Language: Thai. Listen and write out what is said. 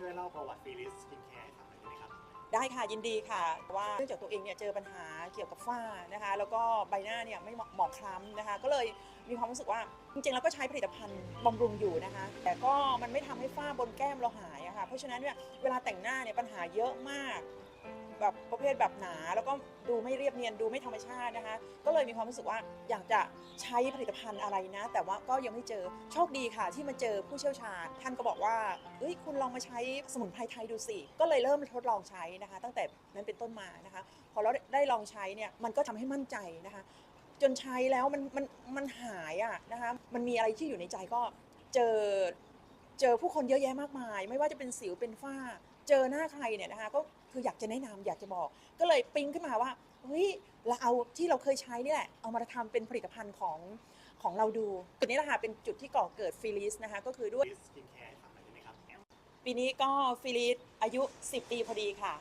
ช่วยเล่าประวัติฟิลิสสกินแคร์ให้ฟังหน่อยได้ไหมครับได้ค่ะยินดีค่ะว่าเนื่องจากตัวเองเนี่ยเจอปัญหาเกี่ยวกับฝ้านะคะ แล้วก็ใบหน้าเนี่ยไม่หมองคล้ำนะคะ ก็เลยมีความรู้สึกว่าจริงๆแล้วก็ใช้ผลิตภัณฑ์บำรุงอยู่นะคะ แต่ก็มันไม่ทำให้ฝ้าบนแก้มเราหายอะค่ะเพราะฉะนั้นเนี่ยเวลาแต่งหน้าเนี่ยปัญหาเยอะมาก แบบประเภทแบบหนา แล้วก็ดูไม่เรียบเนียนดูไม่ธรรมชาตินะคะ ก็เลยมีความรู้สึกว่าอยากจะใช้ผลิตภัณฑ์อะไรนะ แต่ว่าก็ยังไม่เจอโชคดีค่ะ ที่มาเจอผู้เชี่ยวชาญ ท่านก็บอกว่าเอ้ยคุณลองมาใช้สมุนไพรไทยดูสิ ก็เลยเริ่มทดลองใช้นะคะ ตั้งแต่นั้นเป็นต้นมานะคะ พอเราได้ลองใช้เนี่ยมันก็ทำให้มั่นใจนะคะ จนใช้แล้วมันมันมันหายอะนะคะมันมีอะไรที่อยู่ในใจก็เจอ เจอผู้คนเยอะแยะมากมาย ไม่ว่าจะเป็นสิวเป็นฝ้า เจอหน้าใครเนี่ยนะคะก็คืออยากจะแนะนำอยากจะบอก ก็เลยปิ๊งขึ้นมาว่าเฮ้ยเราเอาที่เราเคยใช้นี่แหละ เอามาทำเป็นผลิตภัณฑ์ของของเราดูจุดนี้แหละค่ะเป็นจุดที่ก่อเกิดฟิลิสนะคะก็คือด้วยฟิลิสสกินแคร์ให้ฟังหน่อยได้ไหมครับปีนี้ก็ฟิลิสอายุ 10 ปีพอดีค่ะ